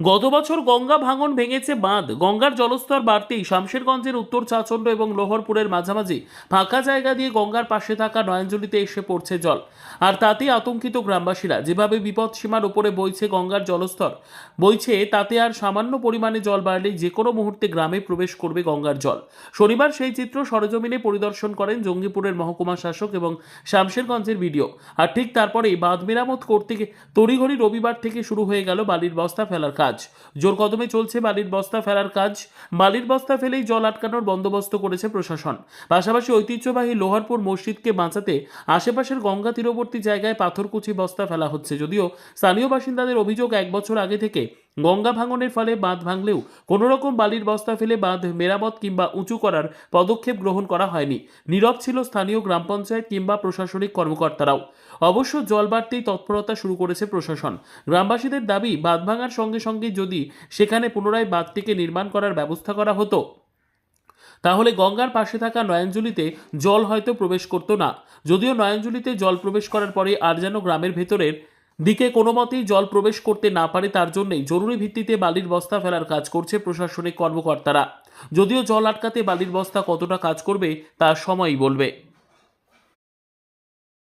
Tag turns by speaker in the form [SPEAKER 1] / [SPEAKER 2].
[SPEAKER 1] গত বছর গঙ্গা ভাঙন ভেঙেছে বাঁধ। গঙ্গার জলস্তর বাড়তেই শামশেরগঞ্জের উত্তর চাচণ্ড এবং লোহরপুরের মাঝামাঝি ফাঁকা জায়গা দিয়ে গঙ্গার পাশে থাকা নয়নজলিতে এসে পড়ছে জল। আর তাতেই আতঙ্কিত গ্রামবাসীরা। যেভাবে বিপদ সীমার উপরে বইছে গঙ্গার জলস্তর, বইছে তাতে আর সামান্য পরিমাণে জল বাড়লেই যে কোনো মুহূর্তে গ্রামে প্রবেশ করবে গঙ্গার জল। শনিবার সেই চিত্র সরজমিনে পরিদর্শন করেন জঙ্গিপুরের মহকুমা শাসক এবং শামশেরগঞ্জের ভিডিও আর ঠিক তারপরেই বাঁধ মেরামত করতে তড়িঘড়ি রবিবার থেকে শুরু হয়ে গেল বালির বস্তা ফেলার কাজ। জোর কদমে চলছে বালির বস্তা ফেলার কাজ। বালির বস্তা ফেলেই জল আটকানোর বন্দোবস্ত করেছে প্রশাসন। পাশাপাশি ঐতিহ্যবাহী লোহারপুর মসজিদকে বাঁচাতে আশেপাশের গঙ্গা তীরবর্তী জায়গায় পাথরকুচি বস্তা ফেলা হচ্ছে। যদিও স্থানীয় বাসিন্দাদের অভিযোগ এক বছর আগে থেকে গঙ্গা ভাঙনের ফলে বাঁধ ভাঙলেও কোনো রকম বালির বস্তা ফেলে বাঁধ মেরামত কিংবা উঁচু করার পদক্ষেপ গ্রহণ করা হয়নি। নীরব ছিল স্থানীয় গ্রাম পঞ্চায়েত কিংবা প্রশাসনিক কর্মকর্তারাও। অবশ্য জল বাড়তেই তৎপরতা শুরু করেছে প্রশাসন। গ্রামবাসীদের দাবি, বাঁধ ভাঙার সঙ্গে সঙ্গে যদি সেখানে পুনরায় বাঁধটিকে নির্মাণ করার ব্যবস্থা করা হতো, তাহলে গঙ্গার পাশে থাকা নয়নজুলিতে জল হয়তো প্রবেশ করতো না। যদিও নয়নজুলিতে জল প্রবেশ করার পরে আর যেন গ্রামের ভেতরের দিকে কোনো মতেই জল প্রবেশ করতে না পারে তার জন্যই জরুরি ভিত্তিতে বালির বস্তা ফেলার কাজ করছে প্রশাসনিক কর্মকর্তারা। যদিও জল আটকাতে বালির বস্তা কতটা কাজ করবে তা সময়ই বলবে।